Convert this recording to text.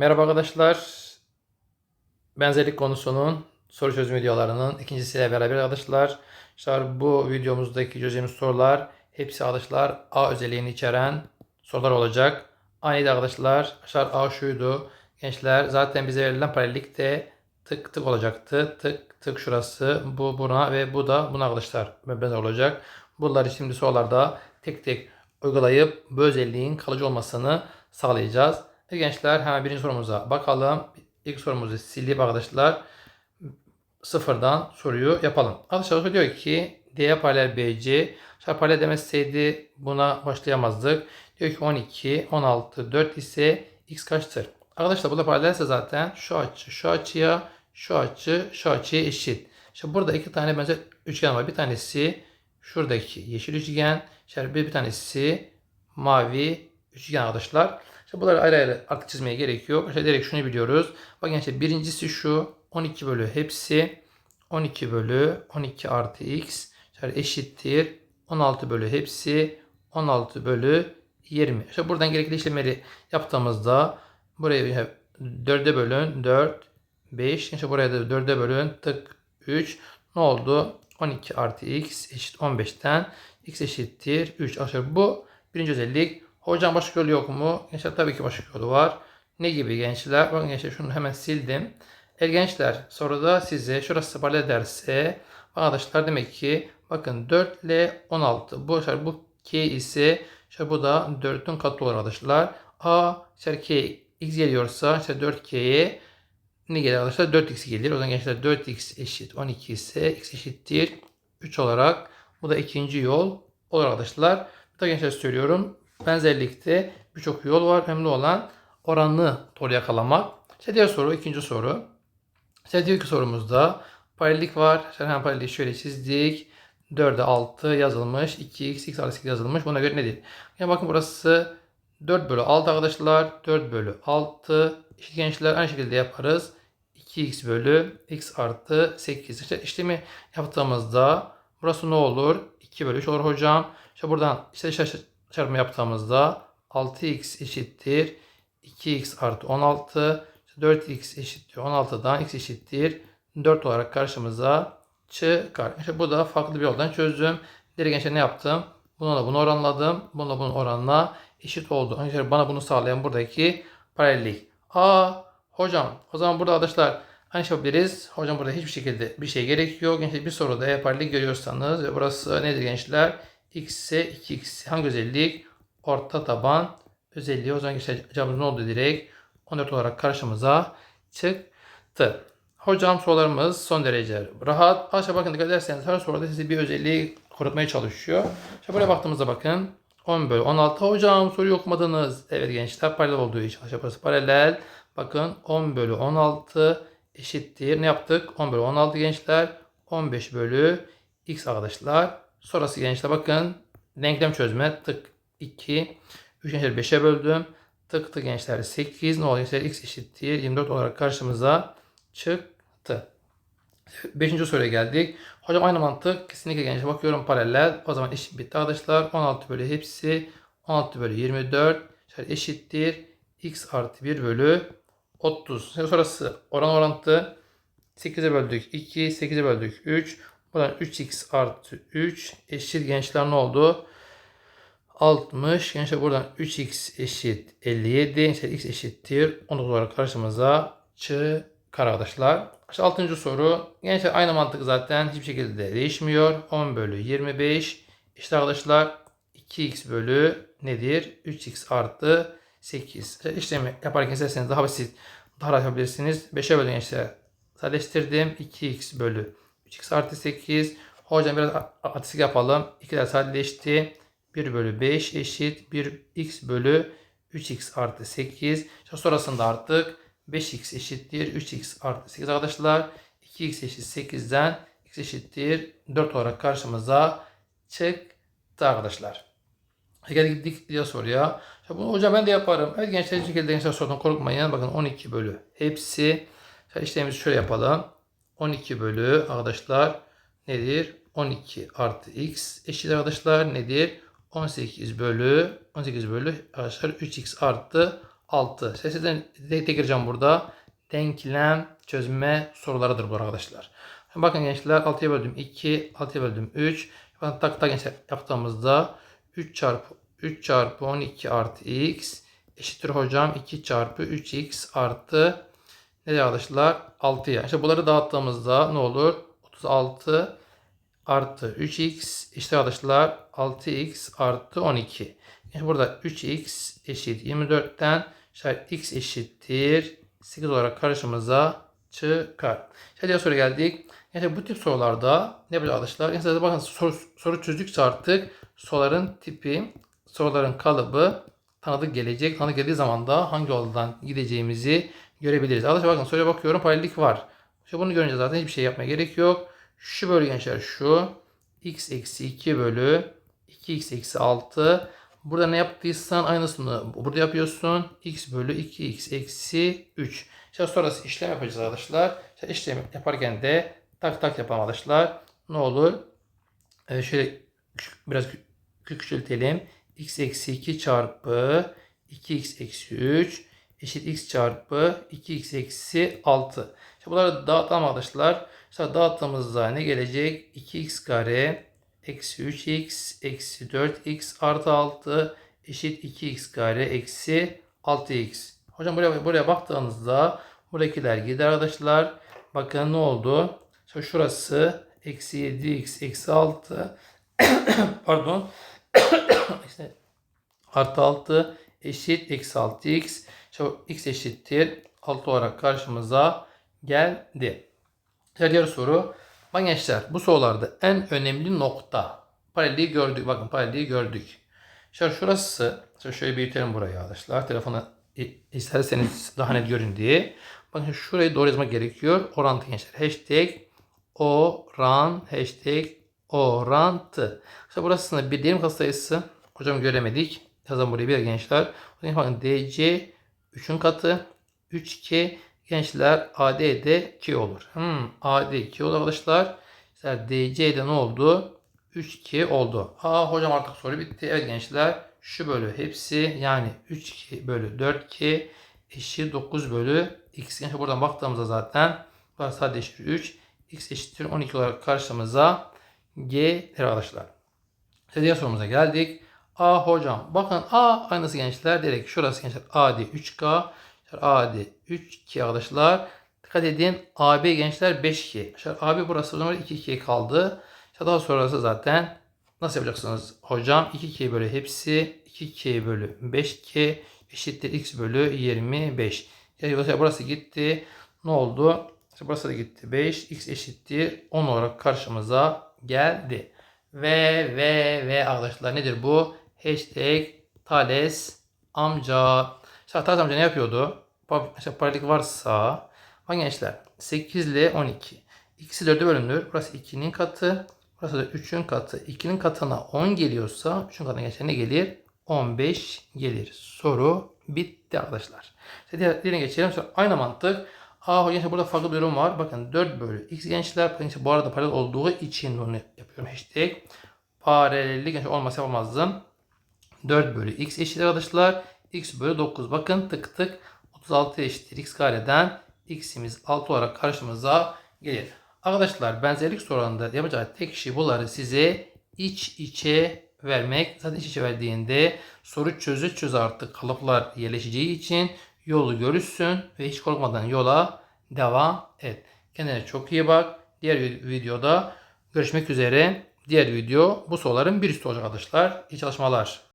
Merhaba arkadaşlar. Benzerlik konusunun soru çözüm videolarının ikincisiyle beraber arkadaşlar. Arkadaşlar bu videomuzdaki çözeceğimiz sorular hepsi arkadaşlar A özelliğini içeren sorular olacak. Aynı arkadaşlar. Arkadaşlar A şuydu. Gençler zaten bize verilen paralellikte tık tık olacaktı. Tık tık şurası bu buna ve bu da buna arkadaşlar benzer olacak. Bunları şimdi sorularda tek tek uygulayıp bu özelliğin kalıcı olmasını sağlayacağız. Evet gençler hemen birinci sorumuza bakalım. İlk sorumuzu silip arkadaşlar sıfırdan soruyu yapalım. Arkadaşlar diyor ki D paralel BC. Paralel demeseydi buna başlayamazdık. Diyor ki 12, 16, 4 ise x kaçtır? Arkadaşlar bu da paralelse zaten şu açı, şu açıya, şu açı, şu açıya eşit. İşte burada iki tane benzer üçgen var. Bir tanesi şuradaki yeşil üçgen. İşte bir, bir tanesi mavi üçgen arkadaşlar. İşte bunları ayrı ayrı artık çizmeye gerek yok. İşte direkt şunu biliyoruz. Bakın işte birincisi şu 12 bölü hepsi 12 bölü 12 artı x işte eşittir 16 bölü hepsi 16 bölü 20. İşte buradan gerekli işlemleri yaptığımızda buraya 4'e bölün 4 5 işte buraya da 4'e bölün tık 3 ne oldu? 12 artı x eşit 15'ten x eşittir 3. Arkadaşlar bu birinci özellik. Hocam başka yolu yok mu? Gençler tabii ki başka yolu var. Ne gibi gençler? Bakın gençler şunu hemen sildim. El gençler soruda size şurası paralel ederse arkadaşlar demek ki bakın 4 ile 16 bu arkadaşlar bu k ise işte bu da 4'ün katı olur arkadaşlar. A işte k x geliyorsa işte 4k'ye ne gelir arkadaşlar? 4x gelir. O zaman gençler 4x eşit 12 ise x eşittir 3 olarak. Bu da ikinci yol olur arkadaşlar. Bu da gençler söylüyorum. Benzerlikte birçok yol var. Önemli olan oranlı doğru yakalamak. İşte diğer soru, ikinci soru. İşte diyor ki sorumuzda paralellik var. İşte hemen paralelliği şöyle çizdik. 4'e 6 yazılmış. 2x, x artı 8 yazılmış. Buna göre nedir? Yani bakın burası 4 bölü 6 arkadaşlar. 4 bölü 6. İşte gençler aynı şekilde yaparız. 2x bölü x artı 8. İşte işlemi yaptığımızda burası ne olur? 2 bölü 3 olur hocam. İşte buradan işte çarpımı yaptığımızda 6x eşittir 2x artı 16. 4x eşittir 16'dan x eşittir 4 olarak karşımıza çıkar. İşte bu da farklı bir yoldan çözdüm. Direkt gençler ne yaptım? Bununla bunu oranladım. Bununla bunun oranla eşit oldu. Önce bana bunu sağlayan buradaki paralellik. Aa hocam o zaman burada arkadaşlar aynı şey yapabiliriz. Hocam burada hiçbir şekilde bir şey gerekiyor. Gençler bir soruda eğer paralellik görüyorsanız ve burası nedir gençler? X ise 2x hangi özellik? Orta taban özelliği. O zaman gençler cevabımız ne oldu direkt? 14 olarak karşımıza çıktı. Hocam sorularımız son derece rahat. Aşağı bakın dikkat ederseniz her soruda size bir özelliği korutmaya çalışıyor. İşte buraya baktığımızda bakın 10 bölü 16. Hocam soruyu okumadınız. Evet gençler paralel olduğu için aşağı burası paralel. Bakın 10 bölü 16 eşittir. Ne yaptık? 10 bölü 16 gençler. 15 bölü x arkadaşlar. Sonrası gençler bakın. Denklem çözme. Tık 2. 3 gençler 5'e böldüm. Tık tık gençler 8. Ne oluyor? X eşittir. 24 olarak karşımıza çıktı. Beşinci soruya geldik. Hocam aynı mantık kesinlikle gençler. Bakıyorum paralel. O zaman eşit bitti arkadaşlar. 16 bölü hepsi 16 bölü 24 eşittir. X artı 1 bölü 30. Şimdi sonrası oran orantı. 8'e böldük 2, 8'e böldük 3. Buradan 3x artı 3 eşit gençler ne oldu? 60. Gençler buradan 3x eşit 57. Gençler x eşittir. 19 olarak karşımıza çıkar arkadaşlar. İşte 6. soru. Gençler aynı mantık zaten hiçbir şekilde değişmiyor. 10 bölü 25. İşte arkadaşlar 2x bölü nedir? 3x artı 8. İşte işlemi yaparken isterseniz daha basit daha rahat yapabilirsiniz. 5'e bölün gençler. Sadeleştirdim. 2x bölü 3x artı 8. Hocam biraz atistik yapalım. 2'ler sadeleşti. 1 bölü 5 eşit 1x bölü 3x artı 8. İşte sonrasında artık 5x eşittir 3x artı 8 arkadaşlar. 2x eşit 8'den x eşittir 4 olarak karşımıza çıktı arkadaşlar. Gel gittik diye soruya. İşte bunu hocam ben de yaparım. Evet gençler şekilde gençler sorudan korkmayın. Bakın 12 bölü hepsi. İşte işlemimizi şöyle yapalım. 12 bölü arkadaşlar nedir? 12 artı x eşit arkadaşlar nedir? 18 bölü 18 bölü arkadaşlar 3x artı 6. Sesden tek tek gireceğim burada. Denklem çözme sorularıdır bu arkadaşlar. Bakın gençler 6'ya böldüm 2, 6'ya böldüm 3. Ben tak tak gençler yaptığımızda 3 çarpı 3 çarpı 12 artı x eşittir hocam 2 çarpı 3x artı ne arkadaşlar 6'ya. İşte bunları dağıttığımızda ne olur? 36 artı 3x işte arkadaşlar 6x artı 12. Yani burada 3x eşit 24'ten işte x eşittir 8 olarak karşımıza çıkar. İşte diğer soru geldik. Yani bu tip sorularda ne yapacağız arkadaşlar? Yani bakın soru, soru çözdükçe artık soruların tipi, soruların kalıbı tanıdık gelecek. Tanıdık geldiği zaman da hangi yoldan gideceğimizi görebiliriz. Arkadaşlar bakın soruya bakıyorum paralellik var. İşte bunu görünce zaten hiçbir şey yapmaya gerek yok. Şu bölü gençler şu. x eksi 2 bölü 2x eksi 6. Burada ne yaptıysan aynısını burada yapıyorsun. x bölü 2x eksi 3. İşte sonrası işlem yapacağız arkadaşlar. İşte işlem yaparken de tak tak yapalım arkadaşlar. Ne olur? Ee, şöyle biraz küçültelim. x eksi 2 çarpı 2x eksi 3 eşit x çarpı 2x eksi 6. İşte bunları dağıtalım arkadaşlar. İşte dağıttığımızda ne gelecek? 2x kare eksi 3x eksi 4x artı 6 eşit 2x kare eksi 6x. Hocam buraya, buraya baktığınızda buradakiler gider arkadaşlar. Bakın ne oldu? İşte şurası eksi 7x eksi 6 pardon artı 6 eşit eksi 6x. X eşittir 6 olarak karşımıza geldi. Diğer soru. Bakın gençler bu sorularda en önemli nokta paralelliği gördük. Bakın paralelliği gördük. İşte şurası şöyle büyütelim burayı arkadaşlar. Telefonu isterseniz daha net görün diye. Bakın şurayı doğru yazmak gerekiyor. Orantı gençler. Hashtag oran hashtag orantı. İşte burasında bir diyelim katsayısı. Hocam göremedik. Yazalım buraya bir gençler. Bakın DC 3'ün katı 3K gençler AD'de 2 olur. Hmm, AD 2 olur arkadaşlar. Mesela DC'de ne oldu? 3-2 oldu. Aa hocam artık soru bitti. Evet gençler şu bölü hepsi yani 3-2 bölü 4-2 eşit 9 bölü x. Yani buradan baktığımızda zaten burası sadece 3. x eşittir 12 olarak karşımıza gelir arkadaşlar. Diğer sorumuza geldik. A hocam bakın A aynısı gençler direkt şurası gençler AD 3K AD 3K arkadaşlar. Dikkat edin AB gençler 5K. Arkadaşlar AB burası zaman 2K kaldı. İşte daha sonrası zaten nasıl yapacaksınız hocam? 2K bölü hepsi 2K bölü 5K eşittir X bölü 25. Yani burası gitti. Ne oldu? İşte burası da gitti. 5 X eşittir 10 olarak karşımıza geldi. Ve ve ve arkadaşlar nedir bu? Hashtag Thales amca. İşte Thales amca ne yapıyordu? İşte paralellik varsa bak gençler 8 ile 12. İkisi 4'e bölünür. Burası 2'nin katı. Burası da 3'ün katı. 2'nin katına 10 geliyorsa 3'ün katına geçen ne gelir? 15 gelir. Soru bitti arkadaşlar. İşte diğer, diğerine geçelim. Sonra aynı mantık. Aa gençler burada farklı bir durum var. Bakın 4 bölü x gençler. Bu arada paralel olduğu için bunu yapıyorum. Hashtag paralellik gençler olmasa yapamazdım. 4 bölü x eşittir arkadaşlar. x bölü 9. Bakın tık tık 36 eşittir x kareden x'imiz 6 olarak karşımıza gelir. Arkadaşlar benzerlik sorularında yapacağı tek şey bunları size iç içe vermek. Zaten iç içe verdiğinde soru çözü çöz artık kalıplar yerleşeceği için yolu görürsün ve hiç korkmadan yola devam et. Kendine çok iyi bak. Diğer videoda görüşmek üzere. Diğer video bu soruların bir üstü olacak arkadaşlar. İyi çalışmalar.